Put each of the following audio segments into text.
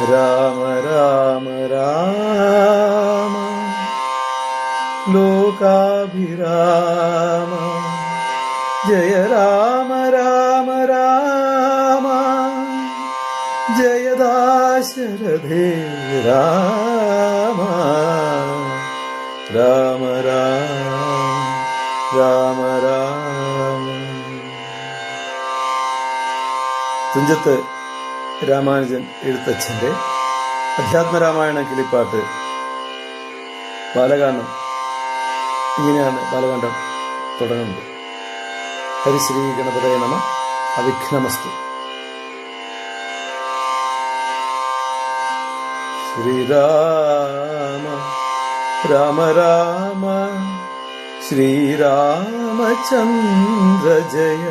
രാമ രാമ രാമ. ലോകാഭിരാമ. ജയ രാമ രാമ രാമ. ജയദാശരഥേ രാമ. രാമ രാമ രാമ രാമ. തുഞ്ചത്ത് രാമാനുജൻ എഴുത്തച്ഛന്റെ അധ്യാത്മരാമായണ കിളിപ്പാട്ട്. ബാലകാന്ഡം. ഇങ്ങനെയാണ് ബാലകാന്ഡം തുടങ്ങുന്നത്. ഹരിശ്രീ ഗണപതയ നമ. അവിഘ്നമസ്തു. ശ്രീരാമ രാമ രാമ. ശ്രീരാമചന്ദ്ര ജയ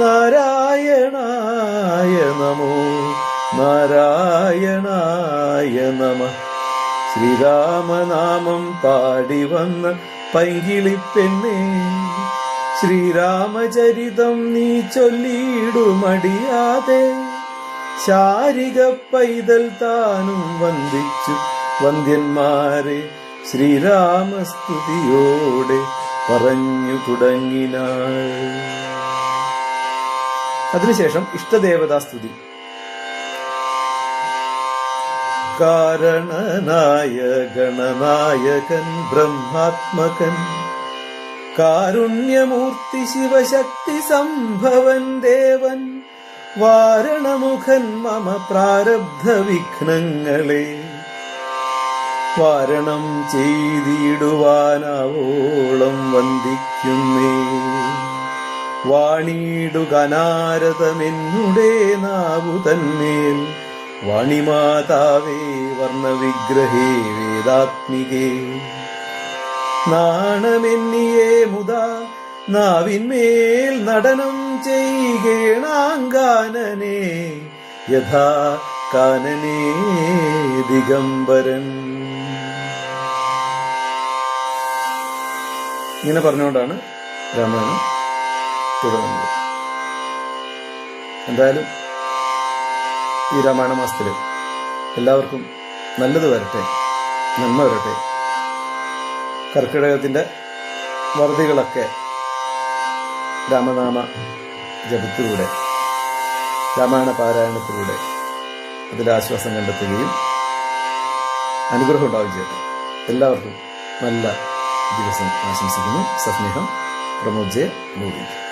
നാരായണായ നമോ. നാരായണായ നമ. ശ്രീരാമനാമം പാടി വന്ന പൈകിളിപ്പെണ്ണേ ശ്രീരാമചരിതം നീ ചൊല്ലിയിടുമടിയാതെ ശാരിക പൈതൽ താനും വന്ദിച്ചു വന്ദ്യന്മാരെ. ശ്രീരാമസ്തുതിയോടെ പറഞ്ഞു തുടങ്ങിനാൾ. അതിനുശേഷം ഇഷ്ടദേവതാസ്തുതി കാരണനായ ഗണനായകൻ ബ്രഹ്മാത്മകൻ കാരുണ്യമൂർത്തി ശിവശക്തി സംഭവൻ ദേവൻ വാരണമുഖൻ മമ പ്രാരബ്ധ വിഘ്നങ്ങളെ. വാരണം ചെയ്തിടുവാനാവോളം വന്ദിക്കുന്നേ. വാണിടുകനാരതമെന്നുടേ നാവു തന്മേൽ വാണിമാതാവേ വർണവിഗ്രഹേ വേദാത്മികേ. നാണമെന്നിയേ മുതാ നാവിന്മേൽ നടനം ചെയ്യണാങ്കാനനെ യഥാ കാനനേ ദിഗംബരൻ. ഇങ്ങനെ പറഞ്ഞുകൊണ്ടാണ് രാമായണം തുടങ്ങുന്നത്. എന്തായാലും ഈ രാമായണ മാസത്തിൽ എല്ലാവർക്കും നല്ലത് വരട്ടെ നന്മ വരട്ടെ. കർക്കിടകത്തിന്റെ വറുതികളൊക്കെ രാമനാമ ജപത്തിലൂടെ രാമായണ പാരായണത്തിലൂടെ അതിലാശ്വാസം കണ്ടെത്തുകയും അനുഗ്രഹം ഉണ്ടാവുകയും ചെയ്യട്ടെ. എല്ലാവർക്കും നല്ല ദിവസം ആശംസിക്കുന്നു. സസ്നേഹം. പ്രമോദ് ജെ ഗോവിന്ദ്.